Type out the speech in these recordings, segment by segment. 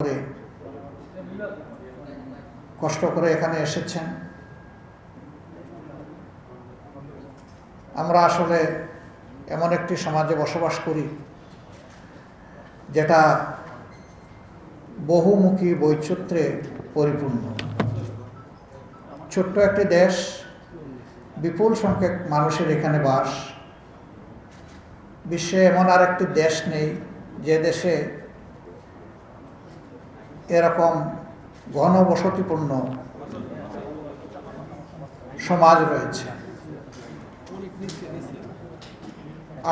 করে কষ্ট করে এখানে এসেছেন। আমরা আসলে এমন একটি সমাজে বসবাস করি যেটা বহুমুখী বৈচিত্র্যে পরিপূর্ণ। ছোট্ট একটি দেশ, বিপুল সংখ্যক মানুষের এখানে বাস। বিশ্বে এমন আর একটি দেশ নেই যে দেশে এরকম ঘনবসতিপূর্ণ সমাজ রয়েছে।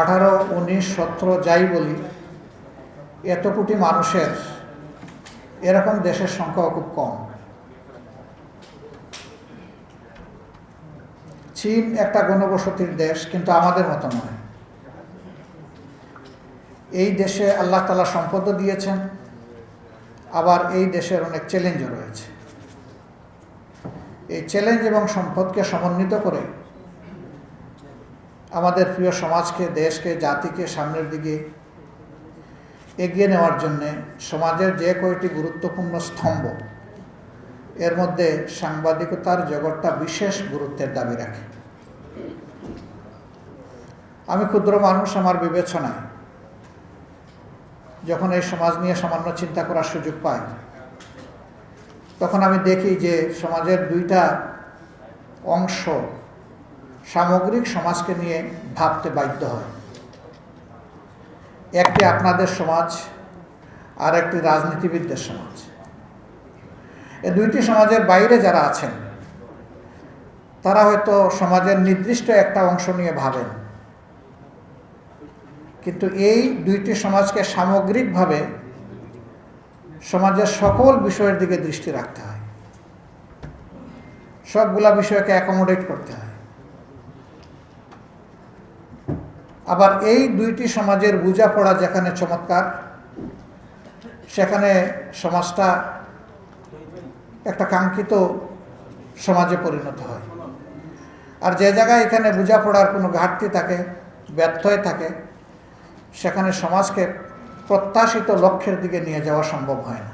আঠারো, উনিশ, সতেরো, যাই বলি এত কোটি মানুষের এরকম দেশের সংখ্যা খুব কম। চীন একটা গণবসতির দেশ, কিন্তু আমাদের মতো নয়। এই দেশে আল্লাহ তালা সম্পদও দিয়েছেন আবার এই দেশের অনেক চ্যালেঞ্জও রয়েছে। এই চ্যালেঞ্জ এবং সম্পদকে সমন্বিত করে আমাদের প্রিয় সমাজকে, দেশকে, জাতিকে সামনের দিকে এগিয়ে নেওয়ার জন্যে সমাজের যে কয়টি গুরুত্বপূর্ণ স্তম্ভ, এর মধ্যে সাংবাদিকতার জগৎটা বিশেষ গুরুত্বের দাবি রাখে। আমি ক্ষুদ্র মানুষ, আমার বিবেচনায় যখন এই সমাজ নিয়ে সামান্য চিন্তা করার সুযোগ পাই, তখন আমি দেখি যে সমাজের দুইটা অংশ সামগ্রিক সমাজকে নিয়ে ভাবতে বাধ্য হয়। একটি আপনাদের সমাজ আর একটি রাজনীতিবিদদের সমাজ। এ দুইটি সমাজের বাইরে যারা আছেন, তারা হয়তো সমাজের নির্দিষ্ট একটা অংশ নিয়ে ভাবেন। কিন্তু এই দুইটি সমাজকে সামগ্রিকভাবে সমাজের সকল বিষয়ের দিকে দৃষ্টি রাখতে হয়। সবগুলা বিষয়কে অ্যাকোমোডেট করতে হয়। আবার এই দুইটি সমাজের বোঝাপড়া যেখানে চমৎকার, সেখানে সমাজটা একটা কাঙ্ক্ষিত সমাজে পরিণত হয়। আর যে জায়গায় এখানে বোঝাপড়ার কোনো ঘাটতি থাকে, ব্যর্থ থাকে সেখানে সমাজকে প্রত্যাশিত লক্ষ্যের দিকে নিয়ে যাওয়া সম্ভব হয় না।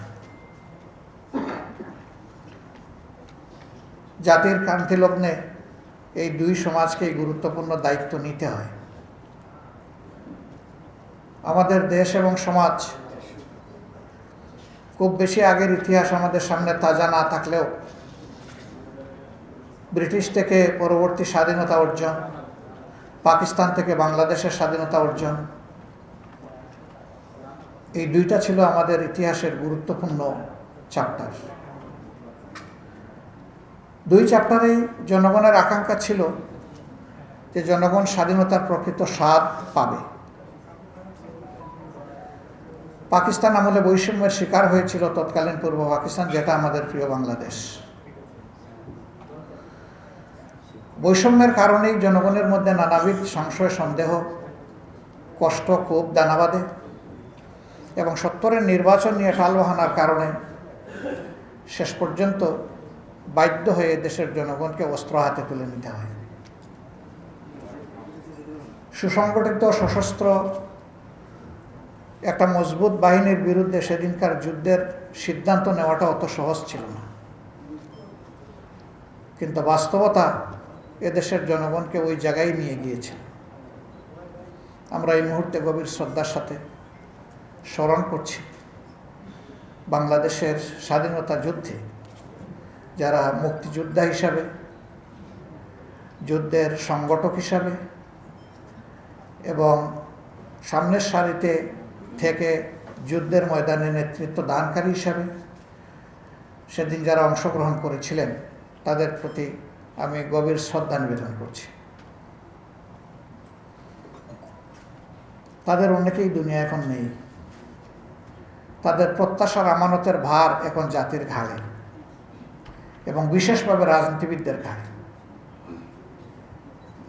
জাতির ক্রান্তি লগ্নে এই দুই সমাজকেই গুরুত্বপূর্ণ দায়িত্ব নিতে হয়। আমাদের দেশ এবং সমাজ খুব বেশি আগের ইতিহাস আমাদের সামনে তাজা না থাকলেও ব্রিটিশ থেকে পরবর্তী স্বাধীনতা অর্জন, পাকিস্তান থেকে বাংলাদেশের স্বাধীনতা অর্জন এই দুইটা ছিল আমাদের ইতিহাসের গুরুত্বপূর্ণ চ্যাপ্টার দুই চ্যাপ্টারেই জনগণের আকাঙ্ক্ষা ছিল যে জনগণ স্বাধীনতার প্রকৃত স্বাদ পাবে। পাকিস্তান আমলে বৈষম্যের শিকার হয়েছিল তৎকালীন পূর্ব পাকিস্তান, যেটা আমাদের প্রিয় বাংলাদেশ। বৈষম্যের কারণেই জনগণের মধ্যে নানাবিধ সংশয়, সন্দেহ, কষ্ট, ক্ষোভ, দানাবাদে এবং সত্তরের নির্বাচন নিয়ে টালবাহানার কারণে শেষ পর্যন্ত বাধ্য হয়ে দেশের জনগণকে অস্ত্র হাতে তুলে নিতে হয়। সুসংগঠিত, সশস্ত্র একটা মজবুত বাহিনীর বিরুদ্ধে সেদিনকার যুদ্ধের সিদ্ধান্ত নেওয়াটা অত সহজ ছিল না। কিন্তু বাস্তবতা এদেশের জনগণকে ওই জায়গায় নিয়ে গিয়েছে। আমরা এই মুহূর্তে গভীর শ্রদ্ধার সাথে স্মরণ করছি বাংলাদেশের স্বাধীনতা যুদ্ধে যারা মুক্তিযোদ্ধা হিসাবে, যুদ্ধের সংগঠক হিসাবে এবং সামনের সারিতে থেকে যুদ্ধের ময়দানে নেতৃত্ব দানকারী হিসাবে সেদিন যারা অংশগ্রহণ করেছিলেন, তাদের প্রতি আমি গভীর শ্রদ্ধা নিবেদন করছি। তাদের অনেকেই দুনিয়া এখন নেই। তাদের প্রত্যাশার আমানতের ভার এখন জাতির ঘাড়ে এবং বিশেষভাবে রাজনীতিবিদদের ঘাড়ে।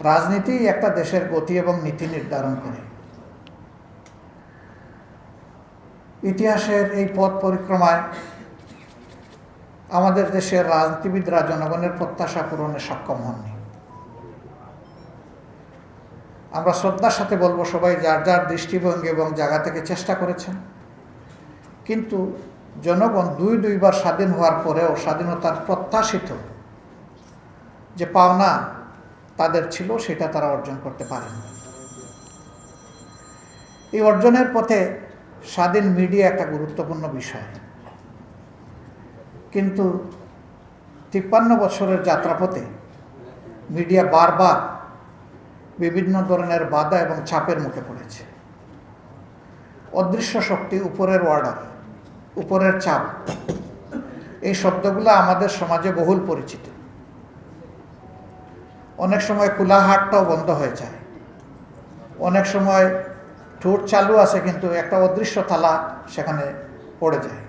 রাজনীতি একটা দেশের গতি এবং নীতি নির্ধারণ করে। ইতিহাসের এই পথ পরিক্রমায় আমাদের দেশের রাজনীতিবিদরা জনগণের প্রত্যাশা পূরণে সক্ষম হননি। আমরা শ্রদ্ধার সাথে বলব সবাই, যার যার দৃষ্টিভঙ্গি এবং জায়গা থেকে চেষ্টা করেছেন। কিন্তু জনগণ দুই দুইবার স্বাধীন হওয়ার পরেও স্বাধীনতার প্রত্যাশিত যে পাওনা তাদের ছিল, সেটা তারা অর্জন করতে পারেন। এই অর্জনের পথে স্বাধীন মিডিয়া একটা গুরুত্বপূর্ণ বিষয়। কিন্তু তিপ্পান্ন বছরের যাত্রাপথে মিডিয়া বারবার বিভিন্ন ধরনের বাধা এবং চাপের মুখে পড়েছে। অদৃশ্য শক্তি উপরের অর্ডার উপরের চাপ। এই শব্দগুলো আমাদের সমাজে বহুল পরিচিত। অনেক সময় খোলা হাটটাও বন্ধ হয়ে যায়। অনেক সময় ঠোঁট চালু আছে কিন্তু একটা অদৃশ্য তালা সেখানে পড়ে যায়।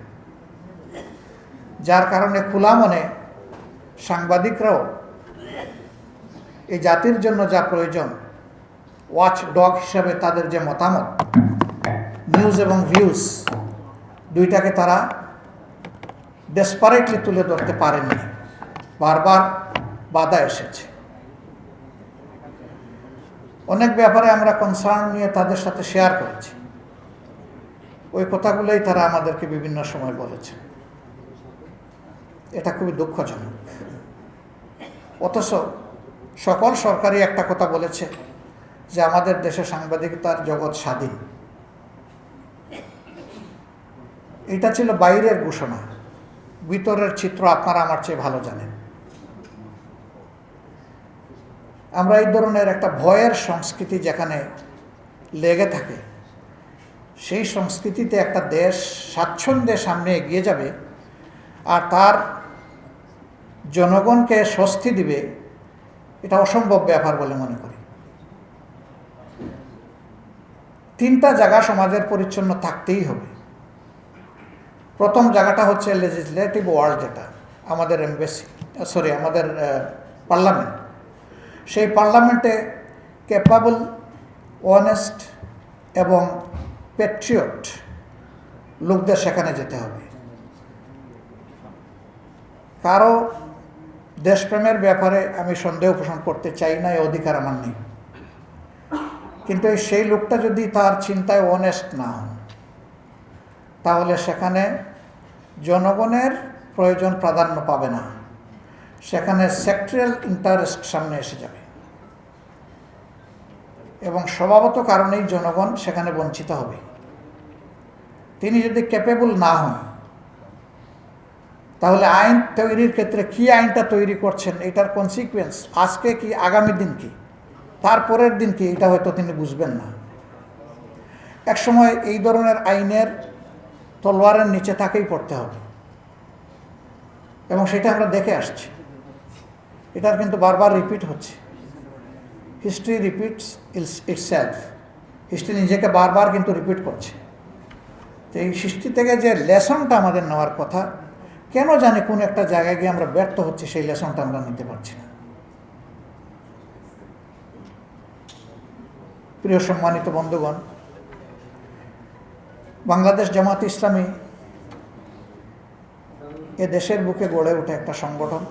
যার কারণে খোলা মনে সাংবাদিকরাও এই জাতির জন্য যা প্রয়োজন ওয়াচ ডগ হিসাবে তাদের যে মতামত নিউজ এবং ভিউজ দুইটাকে তারা ডেসপারেটলি তুলে ধরতে পারেননি। বারবার বাধা এসেছে। অনেক ব্যাপারে আমরা কনসার্ন নিয়ে তাদের সাথে শেয়ার করেছি। ওই কথাগুলোই তারা আমাদেরকে বিভিন্ন সময় বলেছে। এটা খুবই দুঃখজনক। অথচ সকল সরকারি একটা কথা বলেছে যে, আমাদের দেশে সাংবাদিকতার জগৎ স্বাধীন। এটা ছিল বাইরের ঘোষণা। ভিতরের চিত্র আপনারা আমার চেয়ে ভালো জানেন। আমরা এই ধরনের একটা ভয়ের সংস্কৃতি যেখানে লেগে থাকে, সেই সংস্কৃতিতে একটা দেশ, স্বাচ্ছন্দ্যে সামনে এগিয়ে যাবে আর তার জনগণকে স্বস্তি দিবে, এটা অসম্ভব ব্যাপার বলে মনে করি। তিনটা জায়গা সমাজের পরিচ্ছন্ন থাকতেই হবে। প্রথম জায়গাটা হচ্ছে লেজিসলেটিভ ওয়ার্ল্ড যেটা, আমাদের এমবেসি সরি আমাদের পার্লামেন্ট সেই পার্লামেন্টে ক্যাপাবল অনেস্ট এবং প্যাট্রিয়ট লোকদের সেখানে যেতে হবে। কারও দেশপ্রেমের ব্যাপারে আমি সন্দেহ পোষণ করতে চাই না এই অধিকার আমার নেই। কিন্তু সেই লোকটা যদি তার চিন্তায় অনেস্ট না হন তাহলে সেখানে জনগণের প্রয়োজন প্রাধান্য পাবে না। সেখানে সেক্টরিয়াল ইন্টারেস্ট সামনে এসে যাবে। এবং স্বভাবত কারণেই জনগণ সেখানে বঞ্চিত হবে। তিনি যদি ক্যাপেবল না হন, তাহলে আইন তৈরির ক্ষেত্রে কি আইনটা তৈরি করছেন, এটার কনসিকুয়েন্স আজকে কি, আগামী দিন কি তারপরের দিন কি, এটা হয়তো তিনি বুঝবেন না। একসময় এই ধরনের আইনের তলোয়ারের নিচে তাকেই পড়তে হবে। এবং সেটা আমরা দেখে আসছি। এটার কিন্তু বারবার রিপিট হচ্ছে। History repeats itself history নিজেকে বারবার কিন্তু রিপিট করছে। তো এই হিস্ট্রি থেকে যে লেসনটা আমাদের নেওয়ার কথা, কেন জানি কোন একটা জায়গায় গিয়ে আমরা ব্যর্থ হচ্ছে সেই লেসনটা আমরা নিতে পারছি না। প্রিয় সম্মানিত বন্ধুগণ বাংলাদেশ জামাত ইসলামী এ দেশের বুকে গড়ে ওঠে একটা সংগঠন।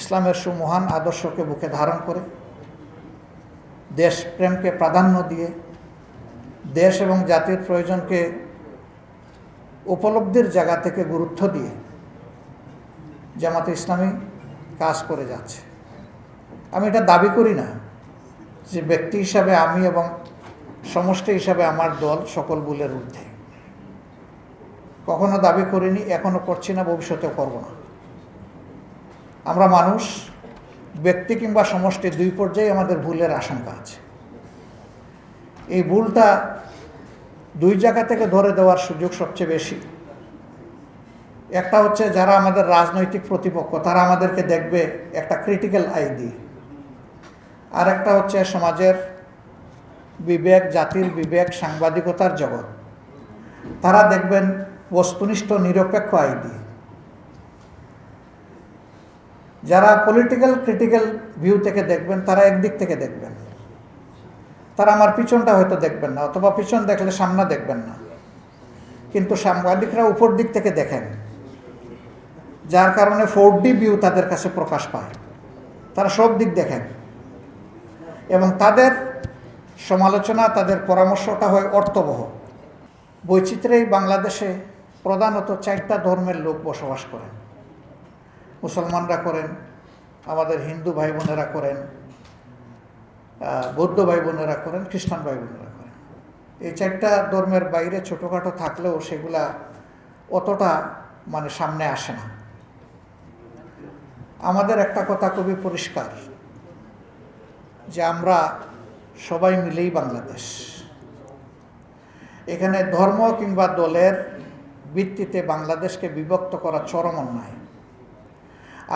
ইসলামের সুমহান আদর্শকে বুকে ধারণ করে, দেশপ্রেমকে প্রাধান্য দিয়ে, দেশ এবং জাতির প্রয়োজনকে উপলব্ধির জায়গা থেকে গুরুত্ব দিয়ে জামাতে ইসলামী কাজ করে যাচ্ছে। আমি এটা দাবি করি না যে ব্যক্তি হিসাবে আমি এবং সমষ্টি হিসাবে আমার দল সকল বুলের ঊর্ধ্বে। কখনো দাবি করিনি, এখনও করছি না, ভবিষ্যতেও করব না। আমরা মানুষ, ব্যক্তি কিংবা সমষ্টি দুই পর্যায়ে আমাদের ভুলের আশঙ্কা আছে। এই ভুলটা দুই জায়গা থেকে ধরে দেওয়ার সুযোগ সবচেয়ে বেশি। একটা হচ্ছে যারা আমাদের রাজনৈতিক প্রতিপক্ষ, তারা আমাদেরকে দেখবে একটা ক্রিটিক্যাল আই দিয়ে। আর একটা হচ্ছে সমাজের বিবেক, জাতির বিবেক, সাংবাদিকতার জগৎ। তারা দেখবেন বস্তুনিষ্ঠ, নিরপেক্ষ আই দিয়ে যারা পলিটিক্যাল ক্রিটিক্যাল ভিউ থেকে দেখবেন, তারা একদিক থেকে দেখবেন। তারা আমার পিছনটা হয়তো দেখবেন না, অথবা পিছন দেখলে সামনে দেখবেন না। কিন্তু সাংবাদিকরা উপর দিক থেকে দেখেন, যার কারণে ফোর ডি ভিউ তাদের কাছে প্রকাশ পায়। তারা সব দিক দেখেন। এবং তাদের সমালোচনা তাদের পরামর্শটা হয় অর্থবহ। বৈচিত্র্যেই বাংলাদেশে প্রধানত চারটা ধর্মের লোক বসবাস করেন। মুসলমানরা করেন, আমাদের হিন্দু ভাই বোনেরা করেন বৌদ্ধ ভাই বোনেরা করেন, খ্রিস্টান ভাই বোনেরা করেন। এই চারটা ধর্মের বাইরে ছোটোখাটো থাকলেও সেগুলা অতটা মানে সামনে আসে না। আমাদের একটা কথা খুবই পরিষ্কার, যে আমরা সবাই মিলেই বাংলাদেশ। এখানে ধর্ম কিংবা দলের ভিত্তিতে বাংলাদেশকে বিভক্ত করা চরম অন্যায়।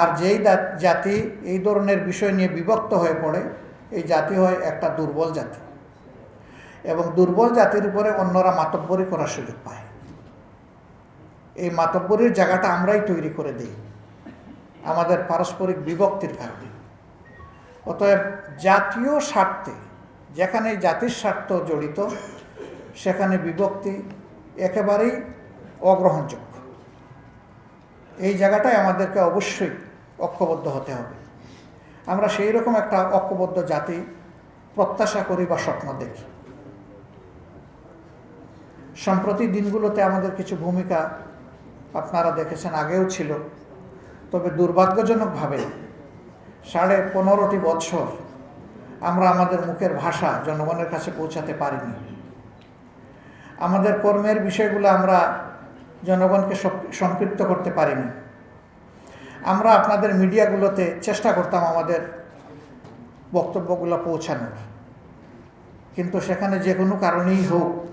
আর যেই জাতি এই ধরনের বিষয় নিয়ে বিভক্ত হয়ে পড়ে, এই জাতি হয় একটা দুর্বল জাতি। এবং দুর্বল জাতির উপরে অন্যরা মাতব্বরি করার সুযোগ পায়। এই মাতব্বরির জায়গাটা আমরাই তৈরি করে দিই, আমাদের পারস্পরিক বিভক্তির কারণে। অতএব জাতীয় স্বার্থে যেখানে জাতির স্বার্থ জড়িত, সেখানে বিভক্তি একেবারেই অগ্রহণযোগ্য। এই জায়গাটায় আমাদেরকে অবশ্যই ঐক্যবদ্ধ হতে হবে। আমরা সেই রকম একটা ঐক্যবদ্ধ জাতি প্রত্যাশা করি বা স্বপ্ন দেখি। সম্প্রতি দিনগুলোতে আমাদের কিছু ভূমিকা আপনারা দেখেছেন, আগেও ছিল। তবে দুর্ভাগ্যজনকভাবে সাড়ে পনেরোটি বৎসর আমরা আমাদের মুখের ভাষা জনগণের কাছে পৌঁছাতে পারিনি। আমাদের কর্মের বিষয়গুলো আমরা জনগণকে সম্পৃক্ত করতে পারিনি। আমরা আপনাদের মিডিয়াগুলোতে চেষ্টা করতাম আমাদের বক্তব্যগুলো পৌঁছানোর। কিন্তু সেখানে যে কোনো কারণেই হোক,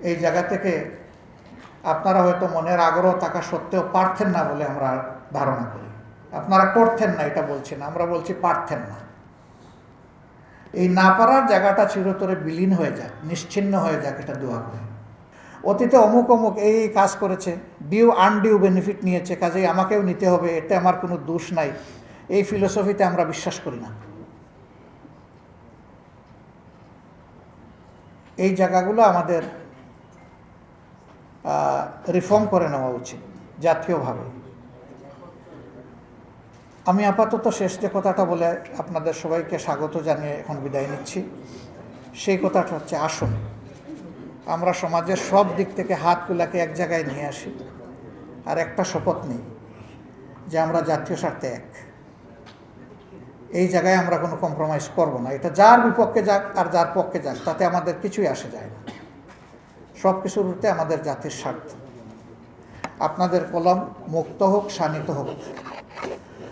এই জায়গা থেকে আপনারা হয়তো মনের আগ্রহ থাকা সত্ত্বেও পারতেন না বলে আমরা ধারণা করি। আপনারা করতেন না, এটা বলছেন আমরা বলছি পারতেন না। এই না পারার জায়গাটা চিরতরে বিলীন হয়ে যাক নিশ্চিন্ন হয়ে যাক এটা দোয়া করে। অতীতে অমুক অমুক এই কাজ করেছে ডিউ আনডিউ বেনিফিট নিয়েছে, কাজেই আমাকেও নিতে হবে, এতে আমার কোনো দোষ নাই। এই ফিলোসফিতে আমরা বিশ্বাস করি না। এই জায়গাগুলো আমাদের রিফর্ম করে নেওয়া উচিত, জাতীয়ভাবে। আমি আপাতত শেষ যে কথাটা বলে আপনাদের সবাইকে স্বাগত জানিয়ে এখন বিদায় নিচ্ছি, সেই কথাটা হচ্ছে আসুন, আমরা সমাজের সব দিক থেকে হাতগুলাকে এক জায়গায় নিয়ে আসি, আর একটা শপথ নিই যে আমরা জাতীয় স্বার্থে এক। এই জায়গায় আমরা কোনো কম্প্রোমাইজ করব না, এটা যার বিপক্ষে যাক আর যার পক্ষে যাক, তাতে আমাদের কিছুই আসে যায় না। সব কিছুর আমাদের জাতির স্বার্থ। আপনাদের কলম মুক্ত হোক, শানিত হোক।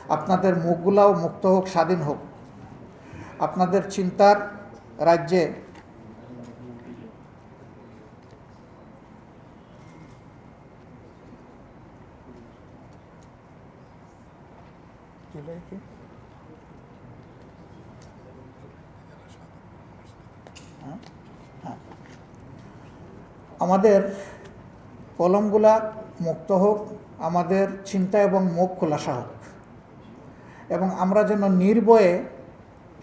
আপনাদের মুখগুলাও মুক্ত হোক স্বাধীন হোক আপনাদের চিন্তার রাজ্যে হ্যাঁ? হ্যাঁ। আমাদের কলমগুলা মুক্ত হোক আমাদের চিন্তা এবং মুখ খোলাসা হোক এবং আমরা যেন নির্ভয়ে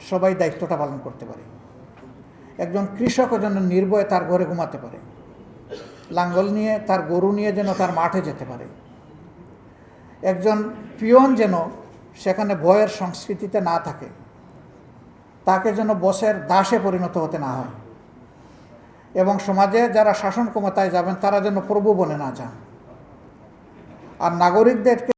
সবাই দায়িত্বটা পালন করতে পারি। একজন কৃষকও যেন নির্ভয়ে তার ঘরে ঘুমাতে পারে। লাঙ্গল নিয়ে, তার গরু নিয়ে যেন তার মাঠে যেতে পারে। একজন পিয়ন যেন সেখানে ভয়ের সংস্কৃতিতে না থাকে, তাকে যেন বসের দাসে পরিণত হতে না হয়। এবং সমাজে যারা শাসন ক্ষমতায় যাবেন, তারা যেন প্রভু বনে না যান। আর নাগরিকদেরকে